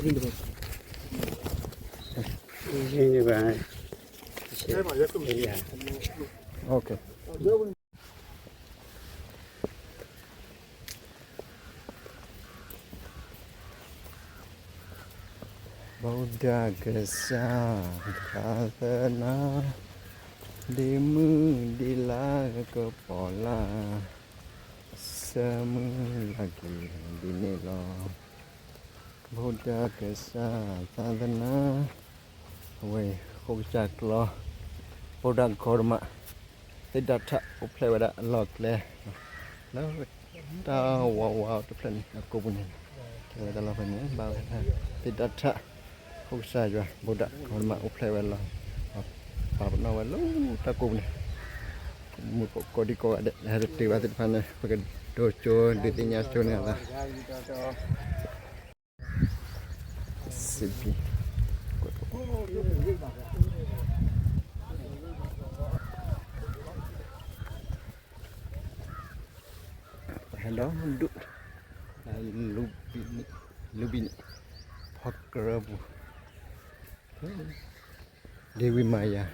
우린데 봐. 이제 봐. 오케이. Baudagesang katana Demu dila kepala Semua lagi dinilai ဗုဒ္ဓဂဆာသာသနာဒီမူဒီလာကပေါ်လာစမူလာကီဒီနေလောဗုဒ္ဓဂဆာသာသနာဝေခုတ်ချကလောဗုဒ္ဓခေါ်မတိတ္တထဥပ္ပဝရအလောကလေလောတာဝဝတပလန်ကိုပုန်ကေဒါလာဖနေဘာဝတိတ္တထဟုတ်စားကြဗုဒ္ဓခေါ်မှာဥပလေဝဲလာပါပနာဝဲလုံးတကုနေမူကိုဒီကိုအဲ့ဒါတေဝတ်ဖန်ပကဒိုချိုဒီတင်ညာချိုနေလာ စီပီဟယ်လိုဒုလူဘီလူဘီ Pakrabu Dewi Maya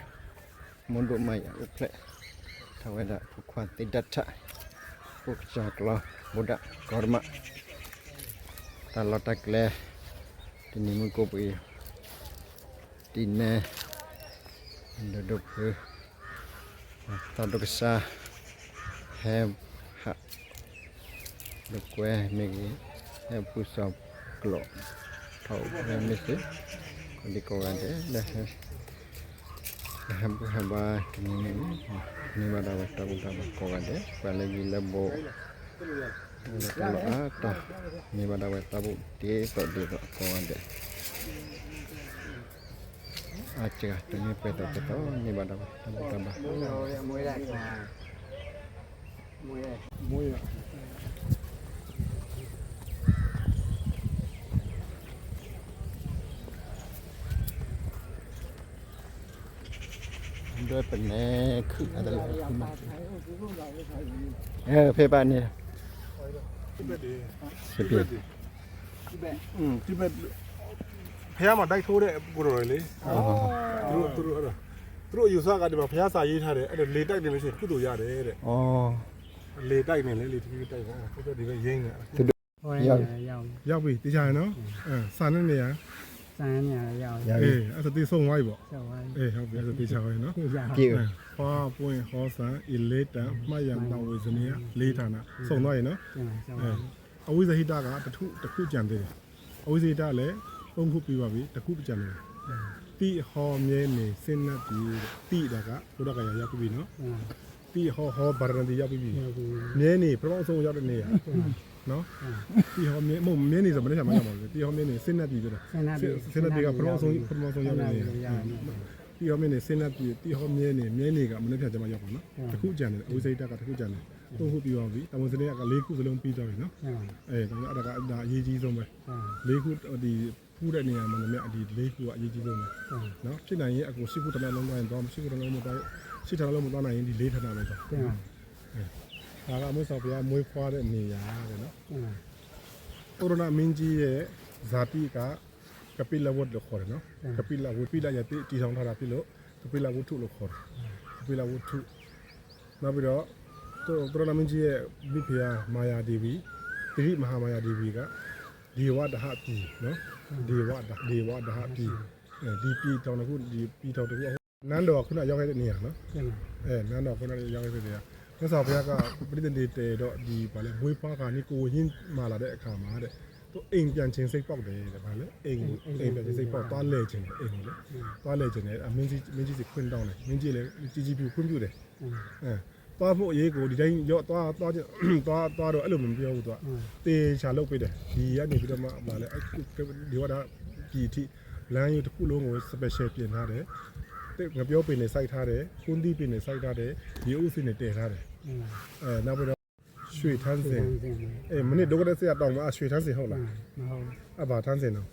Mondo Maya Uple Taweda Pukwan Tidata Pukjakla Budak Korma Talotak Le Tini Mukopi Tine Duduk Taduk Sa Hem Ha Dukwe Megi Hem Pusap ကလောထောက်ရမစ်စကိုဒီကောကန်တဲ့လက်ဟမ်ဟ မ်ဘာကင်းနေနေမတော်တဘူတာကောကန်တဲ့ပလည်းကြီးလက်ဘောလက်တော့အာတာနေမတော်တဘူတေ တိဘက်တွေတိဘက်တွေတိဘက်อืมတိဘက်ဖះမှာတိုက်ထိုးတဲ့ကိုတော်တွေလေသူတို့သူတို့အဲ့ဒါသူတို့ယူဆကဒီမှာဖះစာရေးထားတယ်အဲ့ဒါလေတိုက်တယ်လို့ရှိရင်ကုသိုလ်ရတယ်တဲ့ဩလေတိုက်နေလေလေတိတိတိုက်ပါသူတို့ဒီဘက်ရင်းနေဟုတ်ရရောက်ရောက်ပြီတရားရနော်အဲစာနဲ့နေရစာနဲ့နေရရောက်ပြီအဲအဲ့ဒါတိဆုံးသွားပြီပေါ့ဆုံးသွား အေးဟုတ်ပြီအဲ့ဒါတိချာပဲနော်ပြရပြည့်ဟောပွင့်ဟောစာအီလေတံမှတ်ရန်တောင်းဝေစနေလေးဌာနစုံသွားရင်နော်ပြန်ဆောက်အဲအဝိဇဟိတကတခုတခုကြံသေးတယ်အဝိဇဟိတလည်းသုံးခုပြီးပါပြီတခုကြံသေးတယ်တိဟောမြဲနေစင်နတ်ပြီတိတာကဘုရားကရရောက်ပြီနော်ပြန်တိဟောဟောဗရဏတိရောက်ပြီပြန်ပြီးမြဲနေပထမဆုံးရောက်တဲ့နေရနော်တိဟောမြဲမဟုတ်မြဲနေဆိုမနေ့ကမှရောက်ပါဘူးတိဟောမြဲနေစင်နတ်ပြီပြောတာစမ်းနာပြီးစင်နတ်ပြီကပထမဆုံးပထမဆုံးရောက်တဲ့နေရရ တိဟောမြဲနေစင်နတ်ပြီတိဟောမြဲနေမြဲနေကမနေ့ကကျမှရောက်ပါနော်တခုကြံတယ်အဝိဇဟိတကတခုကြံတယ်သုံးခုပြီးပါပြီတမန်စနေကလေးခုစလုံးပြီးသွားပြီနော်ပြန်အဲဒါကအဲ့ဒါကဒါအရေးကြီးဆုံးပဲပြန်လေးခုဒီဖူးတဲ့နေရာမှာလည်းဒီလေးခုကအရေးကြီးဆုံးပဲပြန်နော်ဖြစ်နိုင်ရင်အကိုရှိခုတစ်လုံးလုံးတိုင်းတော့မရှိခုတစ်လုံးမတိုင်းရှိတစ်လုံးမတိုင်းနိုင်ရင်ဒီလေးထပ်တာပဲတော့ပြန်ဒါကအမွေးဆော်ပြားမွေးဖွားတဲ့နေရာပဲနော်ပြန်ကိုရိုနာမင်းကြီးရဲ့ဇာတိက ကပိလဝတ်လို့ခေါ်တယ်နော်ကပိလဝတ်ပိလရတိတီဆောင်ထားတာဖြစ်လို့ကပိလဝတ္ထုလို့ခေါ်တယ်ကပိလဝတ္ထုနောက်ပြီးတော့ကိုရိုနာမင်းကြီးရဲ့မိဖုရားမာယာဒေဝီတိရိမဟာမာယာဒေဝီကဒီဝဒဟပြီနော်ဒီဝဒဒီဝဒဟပြီအဲဒီပြည်တောင်တစ်ခုဒီပြည်တောင်တစ်ခုနန်းတော်ခုနရောက်ခဲ့တဲ့နေရာနော်ပြန်အဲနန်းတော်ခုနရောက်ခဲ့တဲ့နေရာမြတ်စွာဘုရားကပြိတ္တနေတေတော့ဒီဗာလဲမွေးဖွားကနိကိုရင်းမာလာတဲ့အခါမှာတဲ့ သူအိမ်ပြန်ချင်းစိတ်ပေါက်တယ်တဲ့ဗာလဲအိမ်အိမ်ပြန်ချင်းစိတ်ပေါက်သွားလဲခြင်းအိမ်ကိုလေသွားလဲခြင်းနဲ့အမင်းကြီးမင်းကြီးစီခွင့်တောင်းတယ်မင်းကြီးလည်းကြီးကြီးပြူခွင့်ပြုတယ်အဲသွားဖို့အရေးကိုဒီတိုင်းရော့သွားသွားချင်းသွားသွားတော့အဲ့လိုမပြောဘူးသူကတေချာလုပ်ပေးတယ်ဒီကနေပြီးတော့မှဗာလဲဒီဝါဒပြည်ထိလမ်းယူတစ်ခုလုံးကို special ပြင်ထားတယ်တဲ့ငပြောပင်နဲ့စိုက်ထားတယ်ကွန်းသီးပင်နဲ့စိုက်ထားတယ်ဒီအုပ်စင်းနဲ့တည်ထားတယ်အဲနောက်ပြီးတော့ ရွှေထန်းစင်အဲမနစ်ဒုက္ခတဲ့ဆရာတောင်းမှာရွှေထန်းစင်ဟုတ်လားမဟုတ်အဘာထန်းစင်တော့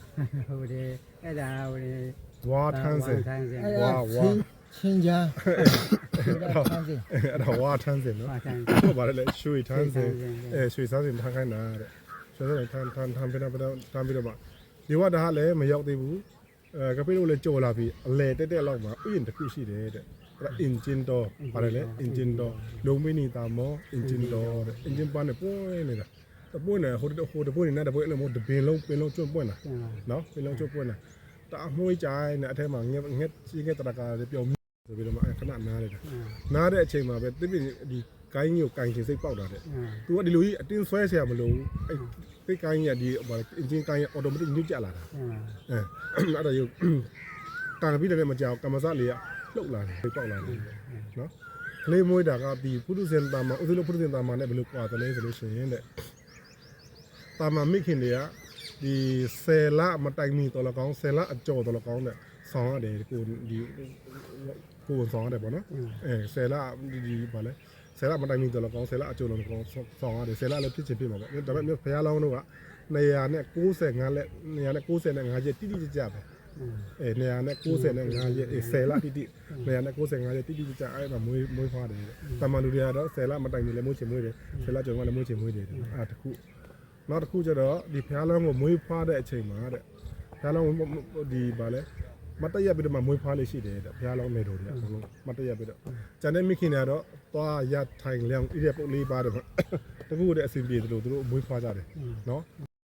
ဟိုဒီအဲ့ဒါဟိုဒီဝါထန်းစင်ထန်းစင်ဝါဝါချင်းချမ်းအဲ့ဒါအဲ့ဒါဝါထန်းစင်နော်ပါထန်းဟုတ်ပါတယ်လေရွှေထန်းစင်အဲရွှေထန်းစင်ထန်းခိုင်းတာတဲ့ရွှေထန်းစင်ထန်းထန်းထန်းပြီးတော့ထန်းပြီးတော့မှဒီဝါဒါကလည်းမရောက်သေးဘူးအဲကပိလို့လည်းကြော်လာပြီအလဲတက်တက်လောက်မှာဥယျာဉ်တစ်ခုရှိတယ်တဲ့ injindo ပါတယ်လေ injindo လုံးမင်းနေတာမော injindo တဲ့ injin ပန်းနဲ့ပွင့်နေတာတပွင့်နေဟိုဟိုတပွင့်နေတာတပွင့်အဲ့လိုမဟုတ်တပင်လုံးပင်လုံးကျွန့်ပွင့်တာနော်ပင်လုံးကျွန့်ပွင့်တာတအမွှေးကြိုင်းနဲ့အထက်မှာငက်ငက်ရှိခဲ့တရကာတွေပျော်ဆိုပြီးတော့မှခဏနားလိုက်တာနားတဲ့အချိန်မှာပဲတိပိဒီကိုင်းကြီးကိုကင်ချင်စိတ်ပေါက်တာတဲ့။ तू ကဒီလိုကြီးအတင်းဆွဲဆရာမလို့အဲ့စိတ်ကိုင်းကြီးကဒီဘာလဲအင်ဂျင်ကိုင်းကြီး automatic ညွတ်ကျလာတာ။အဲအဲ့ဒါရုပ်တာပြီးတယ်မကြောက်ကမ္မစလေးက လှုပ်လာတယ်ပေါက်လာတယ်နော်ကလေးမွေးတာကဒီပုထုဇဉ်တာမှာဥဒလိုပုထုဇဉ်တာမှာနဲ့ဘယ်လိုကွာတယ်လဲဆိုလို့ရှိရင်တဲ့တာမမိခင်တွေကဒီဆယ်လမတိုင်မီတော်လကောင်းဆယ်လအကျော်တော်လကောင်းတဲ့ဆောင်းရတယ်ကိုဒီကိုဆောင်းရတယ်ပေါ့နော်အဲဆယ်လဒီဒီဘာလဲဆယ်လမတိုင်မီတော်လကောင်းဆယ်လအကျိုးလုံးကောင်းဆောင်ရတယ်ဆယ်လလည်းဖြစ်ချင်ဖြစ်မှာပေါ့ဒါပေမဲ့ဘုရားလောင်းတို့က295လက်295ရက်တိတိကျကျပဲ အဲ295ရက်အဲဆယ်လတိတိ295ရက်တိတိကျကျအဲ့ဒါမွေးမွေးဖွားတယ်တမန်လူတွေကတော့ဆယ်လမတိုင်မီလည်းမွေးချင်မွေးတယ်ဆယ်လကျော်ကလည်းမွေးချင်မွေးတယ်အဲ့တခုနောက်တစ်ခုကျတော့ဒီဘုရားလောင်းကိုမွေးဖွားတဲ့အချိန်မှာတဲ့ဘုရားလောင်းဒီဗာလဲမတရက်ပြီးတော့မှမွေးဖွားလေးရှိတယ်တဲ့ဘုရားလောင်းနေတော်တွေအကုန်လုံးမတရက်ပြီးတော့ကျန်တဲ့မိခင်တွေကတော့သွားရထိုင်လျောင်းဣရပုတ်လေးပါတယ်ပေါ့တကူတည်းအဆင်ပြေတယ်လို့သူတို့မွေးဖွားကြတယ်နော်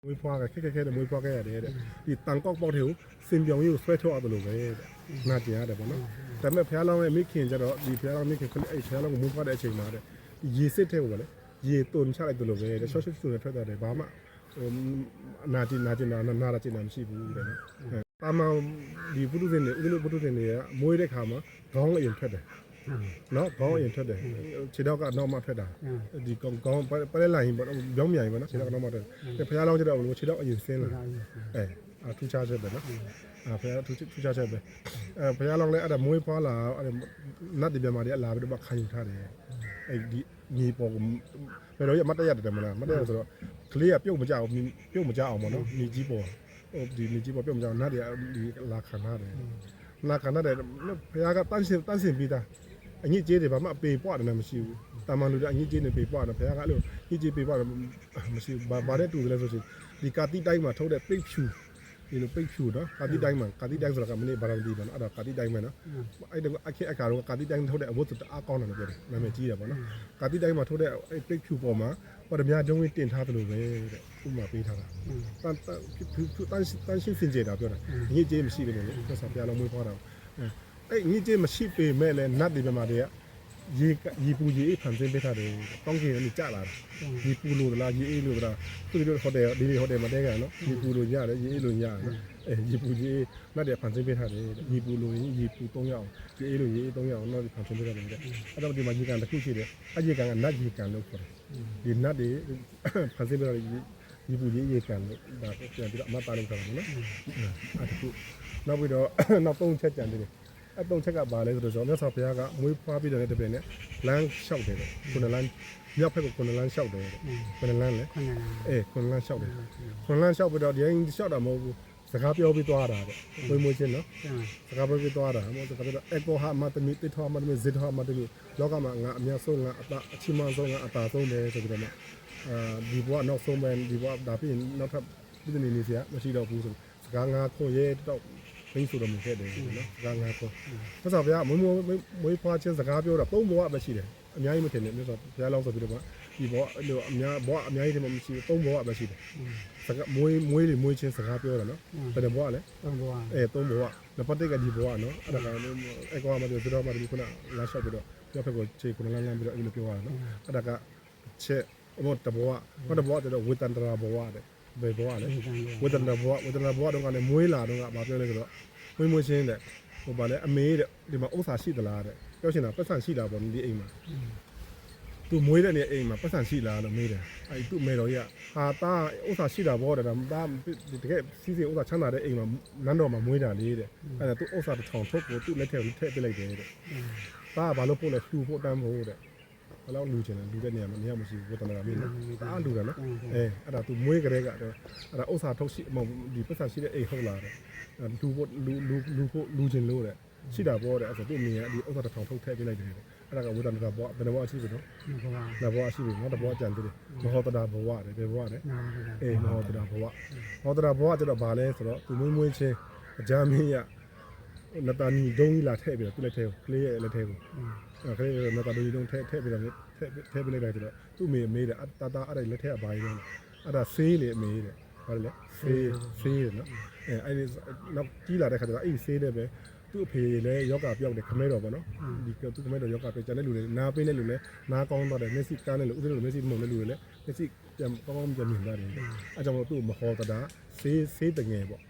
မွေးဖွားကခက်ခက်ခဲတဲ့မွေးဖွားခဲ့ရတယ်တဲ့ဒီတန်ကောက်ပေါက်တွေကိုစင်ပြောင်ကြီးကိုဆွဲထုတ်ရတယ်လို့ပဲတဲ့နာကျင်ရတယ်ပေါ့နော်ဒါပေမဲ့ဖះလောင်းရဲ့မိခင်ကျတော့ဒီဖះလောင်းမိခင်ခလေးအဲ့ဖះလောင်းကိုမွေးဖွားတဲ့အချိန်မှာတဲ့ရေစစ်တဲ့ဟိုပါလေရေတုန်ချလိုက်တယ်လို့ပဲတဲ့ရှော့ရှေ့ဆူနဲ့ထွက်တာတယ်ဘာမှဟိုနာကျင်နာကျင်နာနာနာကျင်နာမရှိဘူးတဲ့နော်တာမန်ဒီပုထုဇဉ်တွေဥဒလိုပုထုဇဉ်တွေကမွေးတဲ့ခါမှာခေါင်းအရင်ထွက်တယ် နော်ခေါင်းအရင်ထွက်တယ်ခြေတော့ကနောက်မှထွက်တာဒီကောင်းကောင်းပလဲလိုက်ရင်ပေါ့ပြောင်းမြိုင်ပေါ့နော်ခြေတော့ကနောက်မှထွက်တယ်ဖះလောင်းကျတော့လို့ခြေတော့အရင်ဆင်းလာအဲအထူးခြားချက်ပဲနော်အဲဖះထူးထူးခြားချက်ပဲအဲဖះလောင်းလည်းအဲ့ဒါမွေးဖွားလာအဲ့နတ်ဒီပြမာတွေအလာပြီးတော့ခံယူထားတယ်အဲ့ဒီညီပေါ်ဘယ်လိုရမတ်တရတယ်တယ်မလားမတ်တရဆိုတော့ကလေးကပြုတ်မကြအောင်ပြုတ်မကြအောင်ပေါ့နော်ညီကြီးပေါ်ဟိုဒီညီကြီးပေါ်ပြုတ်မကြအောင်နတ်တွေကဒီလာခံထားတယ်လာခံထားတယ်ဖះကတန်းစင်တန်းစင်ပြီးသား အညစ်အကြေးတွေဘာမှအပေပွားတယ်လည်းမရှိဘူးတာမန်လူတွေအညစ်အကြေးတွေပေပွားတယ်ဘုရားကအဲ့လိုညစ်အကြေးပေပွားတယ်မရှိဘူးဘာဘာတဲ့တူတယ်လဲဆိုရင်ဒီကာတိတိုင်းမှာထုတ်တဲ့ပိတ်ဖြူဒီလိုပိတ်ဖြူနော်ကာတိတိုင်းမှာကာတိတိုင်းဆိုတာကမနေ့ဘာလို့ဒီပါနော်အဲ့ဒါကာတိတိုင်းပဲနော်အဲ့ဒါအခက်အခါတော့ကာတိတိုင်းထုတ်တဲ့အဝတ်တအားကောင်းတယ်လို့ပြောတယ်နာမည်ကြီးတယ်ပေါ့နော်ကာတိတိုင်းမှာထုတ်တဲ့အဲ့ပိတ်ဖြူပေါ်မှာပေါ်ဓမြဒုံးဝင်းတင်ထားတယ်လို့ပဲတဲ့ဥပမာပေးထားတာတန်တန်ဖြူဖြူတန်တန်ရှင်းစင်ကြတာပြောတာညစ်အကြေးမရှိဘူးလေဆက်ဆံပြလုံးမွေးဖွားတာ အဲ့ညစ်အကြေးမရှိပေမဲ့လည်းနတ်ဒီဘက်မှာတည်းကရေကရေပူရေအေးဖန်ဆင်းပေးထားတယ်တောင်းကင်ကနေကြလာတာရေပူလို့လားရေအေးလို့လားသူတို့ဟိုတယ်ဒီဒီဟိုတယ်မှာတဲကန်နော်ရေပူလို့ရတယ်ရေအေးလို့ရတယ်နော်အဲရေပူရေနတ်တယ်ဖန်ဆင်းပေးထားတယ်ရေပူလို့ရင်ရေပူ3ရောက်ရေအေးလို့ရေအေး3ရောက်နော်ဖန်ဆင်းပေးထားတယ်အဲ့တော့ဒီမှာရေကန်တစ်ခုရှိတယ်အဲ့ရေကန်ကနတ်ရေကန်လို့ခေါ်တယ်ဒီနတ်တွေဖန်ဆင်းပေးထားတဲ့ရေပူရေရေကန်လို့ဒါပြန်ပြီးတော့အမတားလို့ခေါ်တယ်နော်အဲ့ဒါခုနောက်ပြီးတော့နောက်သုံးချက်ကြံတယ် အတုံးချက်ကပါလဲဆိုတော့မြတ်စွာဘုရားကမွေးဖွားပြီးတဲ့တပည့်နဲ့လမ်းလျှောက်တယ်ခုနလမ်းမြောက်ဘက်ကခုနလမ်းလျှောက်တယ်ခုနလမ်းလေခုနလားအေးခုနလမ်းလျှောက်တယ်ခုနလမ်းလျှောက်ပြီးတော့ဒီအိမ်လျှောက်တာမဟုတ်ဘူးစကားပြောပြီးသွားတာတဲ့မွေးမွေးချင်းနော်ကျန်စကားပြောပြီးသွားတာမဟုတ်စကားပြောအကောဟာမတမီတိထောမတမီဇစ်ထောမတမီလောကမှာငါအများဆုံးငါအတအချီမဆုံးငါအတာဆုံးတယ်ဆိုပြီးတော့မှအာဒီဘဝနောက်ဆုံးပဲဒီဘဝဒါပြီးနောက်ထပ်ပြည်နေနေစရာမရှိတော့ဘူးဆိုစကားငါခွန်ရဲတော့ ဘင်းဆိုတော့မဖြစ်တယ်နော်စကားငါခွန်မြတ်စွာဘုရားမွေးမွေးမွေးဖွားခြင်းစကားပြောတာသုံးဘဝပဲရှိတယ်အများကြီးမထင်နဲ့မြတ်စွာဘုရားလောင်းဆိုပြီးတော့ဒီဘဝအဲ့လိုအများဘဝအများကြီးတည်းမရှိဘူးသုံးဘဝပဲရှိတယ်စကားမွေးမွေးလေမွေးခြင်းစကားပြောတာနော်ဘယ်နှဘဝလဲတော့ဘောအဲသုံးဘဝနံပါတ်1ကဒီဘဝနော်အဲ့ဒါကအဲ့ကောမှပြောပြီးတော့မှဒီခုနလာလျှောက်ပြီးတော့ပြောဖက်ကိုခြေခုနလန်းလန်းပြီးတော့အဲ့လိုပြောရတာနော်အဲ့ဒါကချက်ဘဝတဘဝဘဝတဘဝတော့ဝေတန္တရာဘဝတဲ့ ဘယ်ဘဝလဲဒီကံလေးဝေဒနာဘဝဝေဒနာဘဝတော့ကလည်းမွေးလာတော့ကဘာပြောလဲဆိုတော့မွေးမွေးချင်းတဲ့ဟိုဗာလဲအမေတဲ့ဒီမှာဥစ္စာရှိသလားတဲ့ပြောချင်တာပတ်စံရှိတာပေါ့ဒီအိမ်မှာသူမွေးတဲ့နေအိမ်မှာပတ်စံရှိလားလို့မေးတယ်အဲ့သူ့မေတော်ကြီးကဟာတာဥစ္စာရှိတာပေါ့တဲ့ဒါဒါတကယ်စီးစီးဥစ္စာချမ်းသာတဲ့အိမ်မှာနန်းတော်မှာမွေးတာလေးတဲ့အဲ့ဒါသူဥစ္စာတစ်ထောင်ထုတ်ကိုသူ့လက်ထဲကိုထည့်ပစ်လိုက်တယ်တဲ့တာကဘာလို့ပို့လဲလှူဖို့တန်းဖို့တဲ့ ဘယ်လောက်လူချင်လဲလူတဲ့နေရာမှာနေရာမရှိဘူးဝေဒနာမင်းနော်တာလူတယ်နော်အဲအဲ့ဒါသူမွေးကြတဲ့ကတော့အဲ့ဒါဥစ္စာထုတ်ရှိမဟုတ်ဒီပတ်စာရှိတဲ့အိမ်ဟုတ်လားတဲ့အဲ့လူဖို့လူလူလူဖို့လူချင်းလို့တဲ့ရှိတာပေါ့တဲ့အဲ့ဒါသူ့အမေကဒီဥစ္စာတစ်ထောင်ထုတ်ထည့်ပေးလိုက်တယ်တဲ့အဲ့ဒါကဝိတ္တန္တရာဘဝဘယ်နှဘဝရှိပြီနော်ဒီဘဝနှစ်ဘဝရှိပြီနော်တစ်ဘဝကြံသေးတယ်မဟောတတာဘဝတဲ့ဘယ်ဘဝလဲနာမည်ကအေးမဟောတတာဘဝမဟောတတာဘဝကျတော့ဗာလဲဆိုတော့သူမွေးမွေးချင်းအကြမ်းမင်းရနတနီဒုံးကြီးလာထည့်ပြီးတော့သူ့လက်ထဲကိုကလေးရဲ့လက်ထဲကို အဲကလေးရဲ့နတနီဒုံးထည့်ထည့်ပြီးတော့ထည့်ထည့်ပေးလိုက်တယ်ဆိုတော့သူ့မေမေးတယ်အတတာအဲ့ဒါလက်ထဲကဘာကြီးလဲအဲ့ဒါဆေးလေအမေတဲ့ဟုတ်တယ်လေဆေးဆေးတယ်နော်အဲအဲ့ဒီနောက်ကြီးလာတဲ့ခါကျတော့အဲ့ဒီဆေးတဲ့ပဲသူ့အဖေလည်းယောဂပြောက်တယ်ခမဲတော်ပေါ့နော်ဒီသူ့ခမဲတော်ယောဂပြောက်ကျန်တဲ့လူတွေနားပေးတဲ့လူလည်းနားကောင်းတော့တယ်မျက်စိကန်းတဲ့လူဥပဒေလိုမျက်စိမုံတဲ့လူတွေလည်းမျက်စိပြန်ကောင်းကောင်းပြန်မြင်ကြတယ်အဲကြောင့်မို့သူ့မဟောတတာဆေးဆေးတငယ်ပေါ့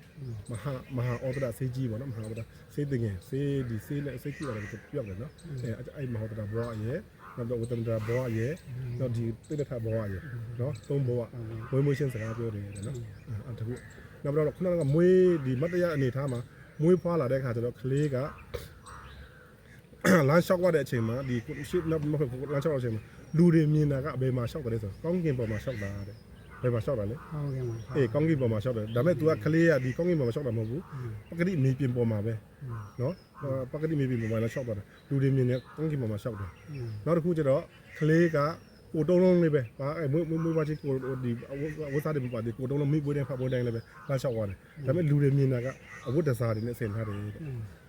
မဟာမဟာဩဒရာစေးကြီးပေါ့နော်မဟာဩဒရာစေးတင်ငယ်စေးဒီစေးနဲ့စေးကြီးပါတယ်ပြောက်တယ်နော်အဲအဲ့မဟာဩဒရာဘောအရဲ့နောက်တော့ဝတ္တန္တရာဘောအရဲ့နောက်ဒီတိတ္ထဘောအရဲ့နော်သုံးဘောကမွေးမွေးချင်းစကားပြောတယ်နော်အဲ့တခုနောက်တော့ခုနကမွေးဒီမတရားအနေထားမှာမွေးဖွားလာတဲ့ခါကျတော့ကလေးကလမ်းလျှောက်ရတဲ့အချိန်မှာဒီရှစ်နောက်မဟုတ်လမ်းလျှောက်တဲ့အချိန်မှာလူတွေမြင်တာကအဘယ်မှာလျှောက်တယ်ဆိုကောင်းကင်ပေါ်မှာလျှောက်တာတဲ့ ဘယ်မှာလျှောက်တာလဲဟောကဲမှာအေးကောင်းကင်ပေါ်မှာရှောက်တယ်ဒါပေမဲ့ तू ကကလေးကဒီကောင်းကင်ပေါ်မှာရှောက်တာမဟုတ်ဘူးပကတိမြေပြင်ပေါ်မှာပဲနော်ပကတိမြေပြင်ပေါ်မှာလည်းရှောက်ပါတယ်လူတွေမြင်နေကောင်းကင်ပေါ်မှာရှောက်တယ်နောက်တစ်ခုကျတော့ကလေးကကိုတုံးလုံးလေးပဲဘာအဲမွေးမွေးမွေးပါချီကိုဒီဝတ်စားတယ်မပါဒီကိုတုံးလုံးမိပွေးတဲ့ဖတ်ပွေးတိုင်းလည်းပဲလာရှောက်သွားတယ်ဒါပေမဲ့လူတွေမြင်တာကအဝတ်တစားတွေနဲ့ဆင်ထားတယ်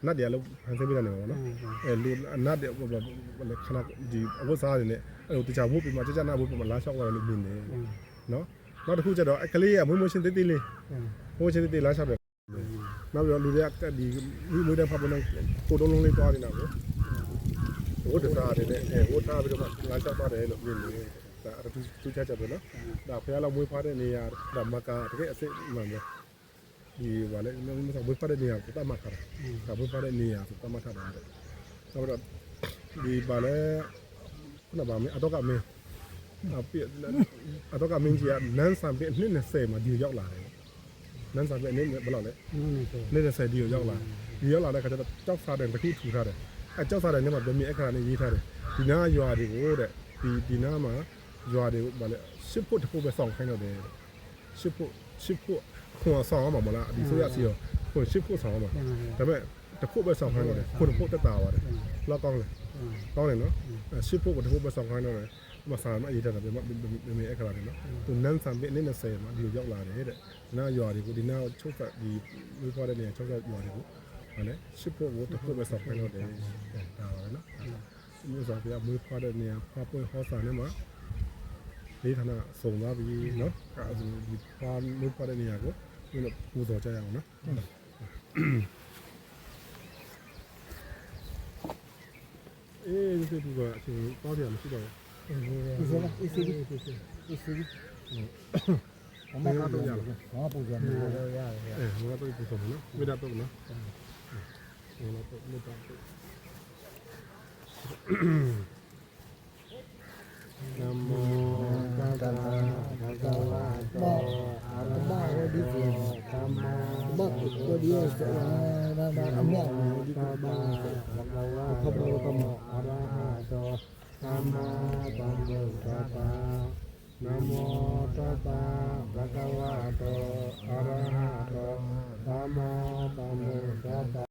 နတ်တွေကလည်းဖန်ဆင်းပြတယ်နော်နော်အဲလူနတ်တွေခဏဒီအဝတ်စားတွေနဲ့အဲတခြားဝတ်ပြီးမှကြကြနာဝတ်ပြီးမှလာရှောက်သွားတယ်လို့မြင်တယ်နော် နောက်တစ်ခုကျတော့အကလေးကမွေးမွေးချင်းတေးသေးလေးဟိုချင်းတေးလာချက်တယ်နောက်ပြီးတော့လူတွေကဒီမိမွေးတဲ့ဖပ်ပေါ်နဲ့ကိုတုံးလုံးလေးသွားနေတာကိုဟိုတစားတယ်အဲဟိုထားပြီးတော့လာချက်သွားတယ်လို့မြင်နေဒါအတူတူချက်ချက်ပဲနော်ဒါဖះလောက်မွေးဖားတဲ့နေရာဒါမကာတကယ်အစ်စ်မှန်ပဲဒီဘာလဲမမမွေးဖားတဲ့နေရာကိုတတ်မှတ်ထားတာဒါမွေးဖားတဲ့နေရာကိုတတ်မှတ်ထားတာတဲ့နောက်တော့ဒီဘာလဲခုနကမင်းအတော့ကမင်း အပြအတော့ကမင်းကြီးကနန်းဆန်ပြနှစ်20မှာဒီရောက်လာတယ်နန်းစာပြအနေနဲ့ဘယ်လောက်လဲနည်းနည်းဆိုနေ့30ဒီကိုရောက်လာဒီရောက်လာတဲ့ခါကျတော့ကြောက်စားတယ်တစ်ခုထူထားတယ်အဲကြောက်စားတယ်နဲ့မှဗမြအခါနဲ့ရေးထားတယ်ဒီနားရွာတွေကိုတဲ့ဒီဒီနားမှာရွာတွေကိုဗာလဲရှစ်ဖို့တစ်ခုပဲစောင့်ခိုင်းတော့တယ်ရှစ်ဖို့ရှစ်ဖို့ခွန်ဆောင်အောင်မလားဒီဆိုရစီရောခွန်ရှစ်ဖို့ဆောင်အောင်ပါပြန်လာတယ်ဒါပေမဲ့တစ်ခုပဲစောင့်ခိုင်းတော့တယ်ခွန်တစ်ခုတက်တာပါတယ်လောက်ကောင်းတယ်ကောင်းတယ်နော်ရှစ်ဖို့တစ်ခုပဲစောင့်ခိုင်းတော့တယ် မဆာမအေးတာပဲမမေအခါနဲ့နော်သူနန်းဆန်ပြနေ့20မှာဒီရောက်လာတယ်တဲ့နားရွာတွေကိုဒီနားချုပ်ဖတ်ဒီဝေးပွားတဲ့နေရာချုပ်ဖတ်ရွာတွေကိုဟာလေရှစ်ဖို့ကိုတစ်ခုပဲစောင့်ခိုင်းတော့တယ်ဒါပါပဲနော်မြို့စာပြမွေးဖွားတဲ့နေရာဖွားပွင့်ဟောစာနဲ့မှာလေးဌာနစုံသွားပြီနော်အဲဒါဒီဖွားမွေးဖွားတဲ့နေရာကိုဒီလိုပူဇော်ကြရအောင်နော်အေးဒီလိုကအချိန်တော့ပြမရှိတော့ဘူးဒီစက်ဒီစက်ဒီစက်ဒီစက်အမကတော့ရဘာ ပူဇော်နေရရတယ်အဲဟိုကတော့ပူဇော်မယ်နော်မေတ္တာတော့နော်ဟိုကတော့မေတ္တာတော့နမောတတ္တဗဂဝတောအာရမဝဒီကေသမ္မာဘတ်ကိုဒီယစရာနာအမေဒီကဘာဘဂဝါဘဂဝတ